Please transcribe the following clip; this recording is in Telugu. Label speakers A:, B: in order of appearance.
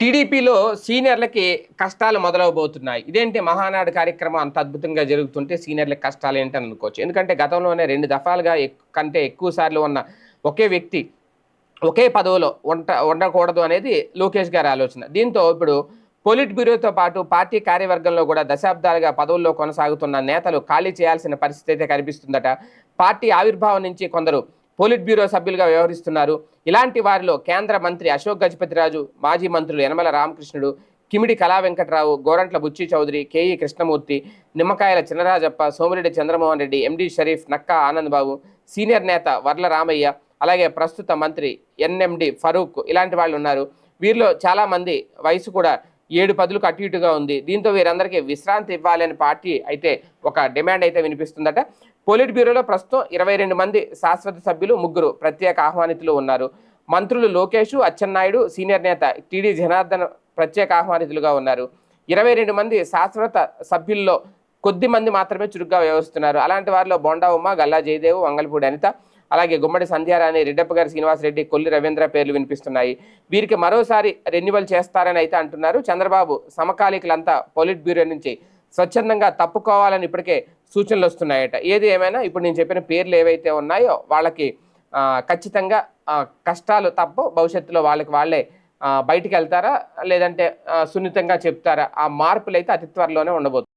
A: టీడీపీలో సీనియర్లకి కష్టాలు మొదలవబోతున్నాయి. ఇదేంటి మహానాడు కార్యక్రమం అంత అద్భుతంగా జరుగుతుంటే సీనియర్లకి కష్టాలు ఏంటని అనుకోవచ్చు. ఎందుకంటే గతంలోనే రెండు దఫాలుగా ఎక్- కంటే ఎక్కువ సార్లు ఉన్న ఒకే వ్యక్తి ఒకే పదవిలో ఉంట ఉండకూడదు అనేది లోకేష్ గారి ఆలోచన. దీంతో ఇప్పుడు పొలిట్ బ్యూరోతో పాటు పార్టీ కార్యవర్గంలో కూడా దశాబ్దాలుగా పదవుల్లో కొనసాగుతున్న నేతలు ఖాళీ చేయాల్సిన పరిస్థితి అయితే కనిపిస్తుందట. పార్టీ ఆవిర్భావం నుంచి కొందరు పోలిట్ బ్యూరో సభ్యులుగా వ్యవహరిస్తున్నారు. ఇలాంటి వారిలో కేంద్ర మంత్రి అశోక్ గజపతిరాజు మాజీ మంత్రులు Yanamala Ramakrishnudu Kimidi Kala Venkatrao Gorantla Butchi Chowdary KE Krishnamurthy Nimmakayala Chinarajappa Somireddy Chandramohan Reddy MD Shareef Nakka Anand Babu senior నేత వర్ల రామయ్య అలాగే ప్రస్తుత మంత్రి ఎన్ఎండి ఫరూక్ ఇలాంటి వాళ్ళు ఉన్నారు. వీరిలో చాలామంది వయసు కూడా ఏడు పదులకు అటు ఇటుగా ఉంది. దీంతో వీరందరికీ విశ్రాంతి ఇవ్వాలని పార్టీ అయితే ఒక డిమాండ్ అయితే వినిపిస్తుందట. పోలిట్ బ్యూరోలో ప్రస్తుతం ఇరవై రెండు మంది శాశ్వత సభ్యులు ముగ్గురు ప్రత్యేక ఆహ్వానితులు ఉన్నారు. మంత్రులు లోకేష్ అచ్చెన్నాయుడు సీనియర్ నేత టీడీ జనార్దన్ ప్రత్యేక ఆహ్వానితులుగా ఉన్నారు. ఇరవై రెండు మంది శాశ్వత సభ్యుల్లో కొద్ది మంది మాత్రమే చురుగ్గా వ్యవహరిస్తున్నారు. అలాంటి వారిలో బొండా ఉమ్మ గల్లా జయదేవ్ వంగల్పూడి అనిత అలాగే గుమ్మడి సంధ్యారాణి రెడ్డప్ప గారి శ్రీనివాసరెడ్డి కొల్లి రవీంద్ర పేర్లు వినిపిస్తున్నాయి. వీరికి మరోసారి రెన్యువల్ చేస్తారని అయితే అంటున్నారు. చంద్రబాబు సమకాలీకులంతా పొలిట్ బ్యూరో నుంచి స్వచ్ఛందంగా తప్పుకోవాలని ఇప్పటికే సూచనలు వస్తున్నాయట. ఏది ఏమైనా ఇప్పుడు నేను చెప్పిన పేర్లు ఏవైతే ఉన్నాయో వాళ్ళకి ఖచ్చితంగా కష్టాలు తప్ప భవిష్యత్తులో వాళ్ళకి వాళ్ళే బయటికి వెళ్తారా? లేదంటే సున్నితంగా చెప్తారా? ఆ మార్పులు అయితే అతి త్వరలోనే ఉండబోతుంది